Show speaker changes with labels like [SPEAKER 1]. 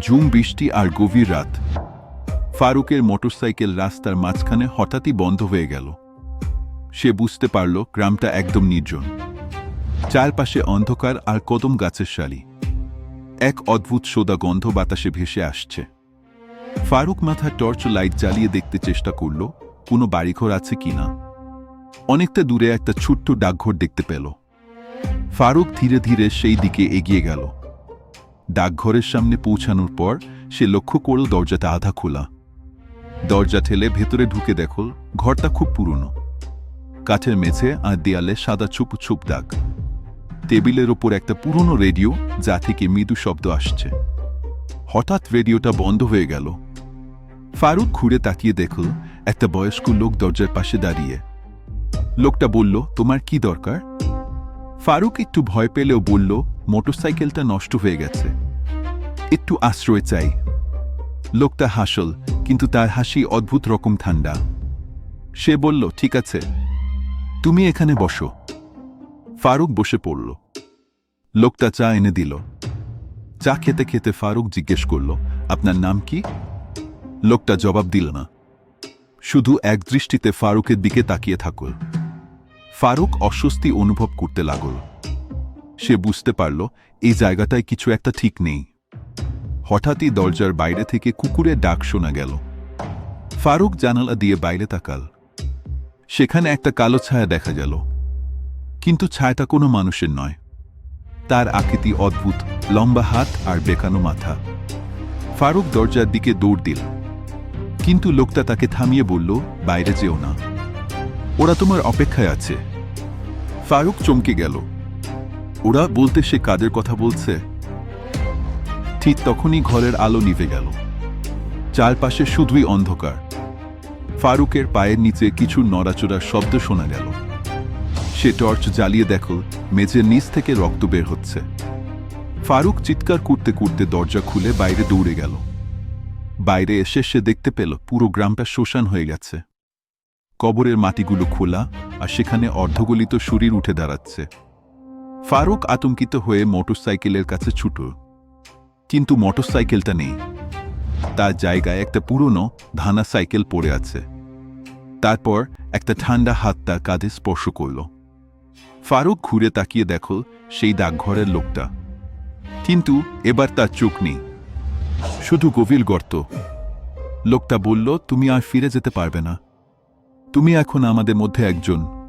[SPEAKER 1] ঝুম, বৃষ্টি আর গভীর রাত। ফারুকের মোটরসাইকেল রাস্তার মাঝখানে হঠাৎই বন্ধ হয়ে গেল। সে বুঝতে পারল গ্রামটা একদম নির্জন। চারপাশে অন্ধকার আর কদম গাছের শালি। এক অদ্ভুত সোদা গন্ধ বাতাসে ভেসে আসছে। ফারুক মাথা টর্চ লাইট জ্বালিয়ে দেখতে চেষ্টা করল, কোনো বাড়িঘর আছে কিনা অনেকটা দূরে একটা ছোট্ট ডাকঘর দেখতে পেল। ফারুক ধীরে ধীরে সেই দিকে এগিয়ে গেল। ডাকঘরের সামনে পৌঁছানোর পর সে লক্ষ্য করল দরজাটা আধা খোলা। দরজা ঠেলে ভেতরে ঢুকে দেখল ঘরটা খুব পুরনো। কাঠের মেঝে আর দেয়ালে সাদা চুপ চুপ দাগ। টেবিলের ওপর একটা পুরনো রেডিও যা থেকে মৃদু শব্দ আসছে। হঠাৎ রেডিওটা বন্ধ হয়ে গেল। ফারুক ঘুরে তাকিয়ে দেখল একটা বয়স্ক লোক দরজার পাশে দাঁড়িয়ে। লোকটা বলল, তোমার কি দরকার? ফারুক একটু ভয় পেলেও বলল, মোটরসাইকেলটা নষ্ট হয়ে গেছে। একটু আশ্রয় চাই। লোকটা হাসল, কিন্তু তার হাসি অদ্ভুত রকম ঠান্ডা। সে বলল, ঠিক আছে। তুমি এখানে বসো। ফারুক বসে পড়ল। লোকটা চা এনে দিল। চা খেতে খেতে ফারুক জিজ্ঞেস করল, আপনার নাম কি? লোকটা জবাব দিল না। শুধু এক দৃষ্টিতে ফারুকের দিকে তাকিয়ে থাকল। ফারুক অস্বস্তি অনুভব করতে লাগল। সে বুঝতে পারল, এই জায়গাটায় কিছু একটা ঠিক নেই। হঠাৎই দরজার বাইরে থেকে কুকুরের ডাক শোনা গেল। ফারুক জানালা দিয়ে বাইরে তাকাল। সেখানে একটা কালো ছায়া দেখা গেল। কিন্তু ছায়াটা কোনো মানুষের নয়। তার আকৃতি অদ্ভুত, লম্বা হাত আর বেকানো মাথা। ফারুক দরজার দিকে দৌড় দিল। কিন্তু লোকটা তাকে থামিয়ে বলল, বাইরে যেও না। ওরা তোমার অপেক্ষায় আছে। ফারুক চমকে গেল। ওরা বলতে সে কাদের কথা বলছে? ঠিক তখনই ঘরের আলো নিভে গেল। চারপাশে শুধুই অন্ধকার। ফারুকের পায়ের নিচে কিছু নড়াচড়ার শব্দ শোনা গেল। সে টর্চ জ্বালিয়ে দেখল মেঝের নিচ থেকে রক্ত বের হচ্ছে। ফারুক চিৎকার করতে করতে দরজা খুলে বাইরে দৌড়ে গেল। বাইরে এসে সে দেখতে পেল, পুরো গ্রামটা শ্মশান হয়ে গেছে। কবরের মাটিগুলো খোলা, আর সেখানে অর্ধগলিত শরীর উঠে দাঁড়াচ্ছে। ফারুক আতঙ্কিত হয়ে মোটরসাইকেলের কাছে ছুট। কিন্তু মোটরসাইকেলটা নেই। তার জায়গায় একটা পুরনো ধানা সাইকেল পড়ে আছে। তারপর একটা ঠান্ডা হাত তার কাঁধে স্পর্শ করল। ফারুক ঘুরে তাকিয়ে দেখো সেই ডাকঘরের লোকটা। কিন্তু এবার তার চোখ নেই। শুধু গভীর গর্ত। লোকটা বলল, তুমি আর ফিরে যেতে পারবে না। তুমি এখন আমাদের মধ্যে একজন।